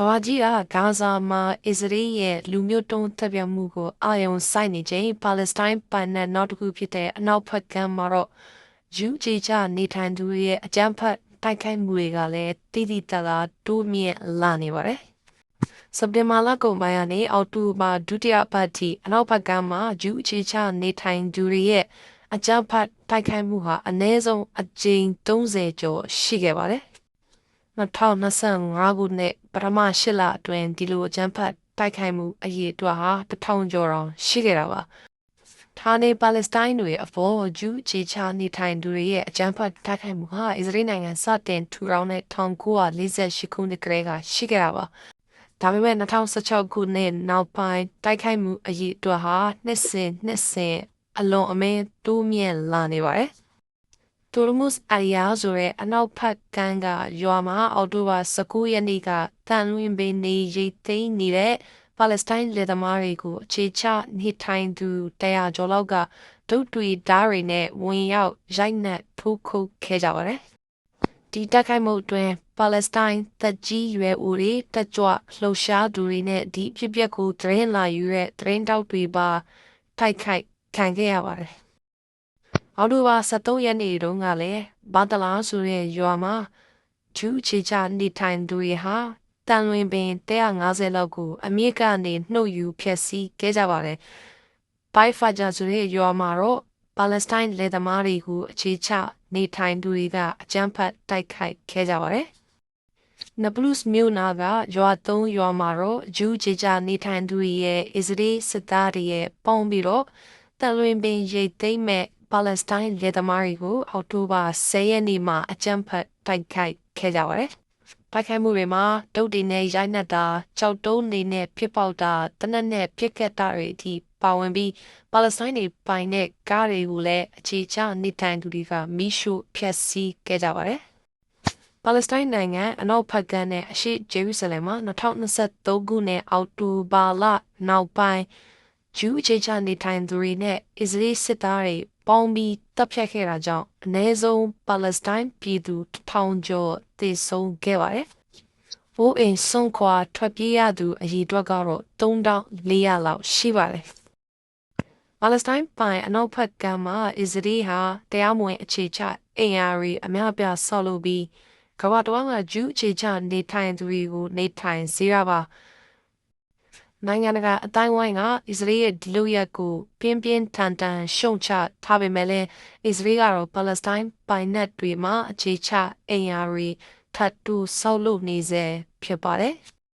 ကဘာကြီးကဂါဇာမှာအစ္စရေးရဲ့လူမျိုးတုံးတပ်ပြမှုကိုအာရုံစိုက်နေချိန်ပါလက်စတိုင်းပန်နဲ့နောက်တစ်ခုဖြစ်တဲ့အနောက်ဘက်ကမ်းမှာတော့ယူဂျီချနေထိုင်သူတွေရဲ့အကြမ်းဖက်တိုက်ခိုက်မှုတွေကလည်းတိတိတလားတိုးမြင့်လာနေပါတယ်။စက်တင်ဘာလကုန်ပိုင်းကနေအောက်တိုဘာဒုတိယပတ်ထိအနောက်ဘက်ကမ်းမှာယူဂျီချနေထိုင်သူတွေရဲ့အကြမ်းဖက်တိုက်ခိုက်မှုဟာအနည်းဆုံးအကြိမ်30ကျော်ရှိခဲ့ပါတယ်။ 2025ခုနှစ်ပထမ၈လအတွင်းဒီလိုအကြမ်းဖက်တိုက်ခိုက်မှုအရေးအတွက်ဟာတထောင်ကျော်တောင်ရှိခဲ့တာပါ။ဌာနေပါလက်စတိုင်းတွေအပေါ်ဂျူးခြေချနေထိုင်သူတွေရဲ့အကြမ်းဖက်တိုက်ခိုက်မှုဟာအစ္စရေးနိုင်ငံစတင်ထူထောင်တဲ့1948ခုနှစ်ကတည်းကရှိခဲ့တာပါ။ဒါပေမဲ့2016ခုနှစ်နောက်ပိုင်းတိုက်ခိုက်မှုအရေးအတွက်ဟာနှစ်စဉ်နှစ်စဉ်အလွန်အမင်းတိုးမြင့်လာနေပါတယ်။ တူရမုစ်အရီယာဆိုတဲ့အနောက်ဖက်ကမ်းကရွာမှာအော်တိုဘာ19ရက်နေ့ကတန်လွင်ပင်နေရိတ်သိမ်းနေတဲ့ပါလက်စတိုင်းလေသမားတွေကိုအခြေချနေထိုင်သူတရားကျော်လောက်ကဒုတ်တွေဓားတွေနဲ့ဝင်ရောက်ရိုက်နှက်ထိုးခုတ်ခဲ့ကြပါတယ်။ဒီတိုက်ခိုက်မှုအတွင်းပါလက်စတိုင်းတပ်ကြီးရွယ်ဦးတွေတက်ကြွလှုပ်ရှားသူတွေနဲ့ဒီဖြစ်ပျက်ကိုသတင်းလာယူတဲ့သတင်းတောက်တွေပါတိုက်ခိုက်ခံခဲ့ရပါတယ်။ အော်တိုဘာ23ရက်နေ့တုန်းကလည်းဘာတလာဆိုတဲ့ရွာမှာဂျူးချေချနေထိုင်သူတွေဟာတန်လွင်ပင်150လောက်ကို အမြင့်ကနေနှုတ်ယူဖျက်ဆီးခဲ့ကြပါတယ်။ဘိုင်ဖာဂျာဆိုတဲ့ရွာမှာတော့ပါလက်စတိုင်းလေသမားတွေကိုအခြေချနေထိုင်သူတွေကအကြမ်းဖက်တိုက်ခိုက်ခဲ့ကြပါတယ်။နဘလုစ်မြို့နာကရွာသုံးရွာမှာတော့ဂျူးချေချနေထိုင်သူတွေရဲ့အစ္စရေးစစ်သားတွေရဲ့ပေါင်းပြီးတော့တန်လွင်ပင်ရိတ်သိမ်းမဲ့ ပါလက်စတိုင်းလေသမားတွေကိုအောက်တိုဘာ10ရက်နေ့မှာအကြမ်းဖက်တိုက်ခိုက်ခဲ့ကြပါတယ်။တိုက်ခိုက်မှုတွေမှာဒုတ်တွေနဲ့ရိုက်နှက်တာကြောက်တုံးနေနဲ့ဖြစ်ပေါက်တာတနက်နဲ့ပြစ်ခတ်တာတွေအထိပါဝင်ပြီးပါလက်စတိုင်းတွေပိုင်တဲ့ကားတွေကိုလည်းအခြေချနေထိုင်သူတွေကမိရှုဖျက်ဆီးခဲ့ကြပါတယ်။ပါလက်စတိုင်းနိုင်ငံအနောက်ဘက်ကမ်းနဲ့အရှေ့ဂျေရုဆလင်မှာ2023ခုနှစ်အောက်တိုဘာလနောက်ပိုင်း ဂျူးအခြေချနေထိုင်သူတွေနဲ့အစ္စရေးစစ်သားတွေပေါင်းပြီးတပ်ဖြတ်ခဲ့တာကြောင့်အ ਨੇ ဆုံးပါလက်စတိုင်းပြည်သူထောင်ကျော်သေဆုံးခဲ့ပါတယ်။ဘိုးအိမ်ဆုံးခွာထွက်ပြေးရသူအရေအတွက်ကတော့3400လောက်ရှိပါတယ်။ပါလက်စတိုင်းပိုင်အနောက်ဘက်ကမ်းမှာအစ္စရေးဟာတရားမဝင်အခြေချအင်အားရီအများပြဆောက်လုပ်ပြီးကမ္ဘာတော်ကဂျူးအခြေချနေထိုင်သူတွေကိုနေထိုင်စေရပါ။ နိုင်ငံတကာအတိုင်းဝိုင်းကအစ္စရေးရဲ့ဒီလိုရက်ကိုပြင်းပြင်းထန်ထန်ရှုံချထားပေမဲ့လည်းအစ္စရေးကတော့ပါလက်စတိုင်းပိုင်နက်တွေမှာအခြေချအင်အားတွေထပ်တူဆောက်လုပ်နေစေဖြစ်ပါတယ်။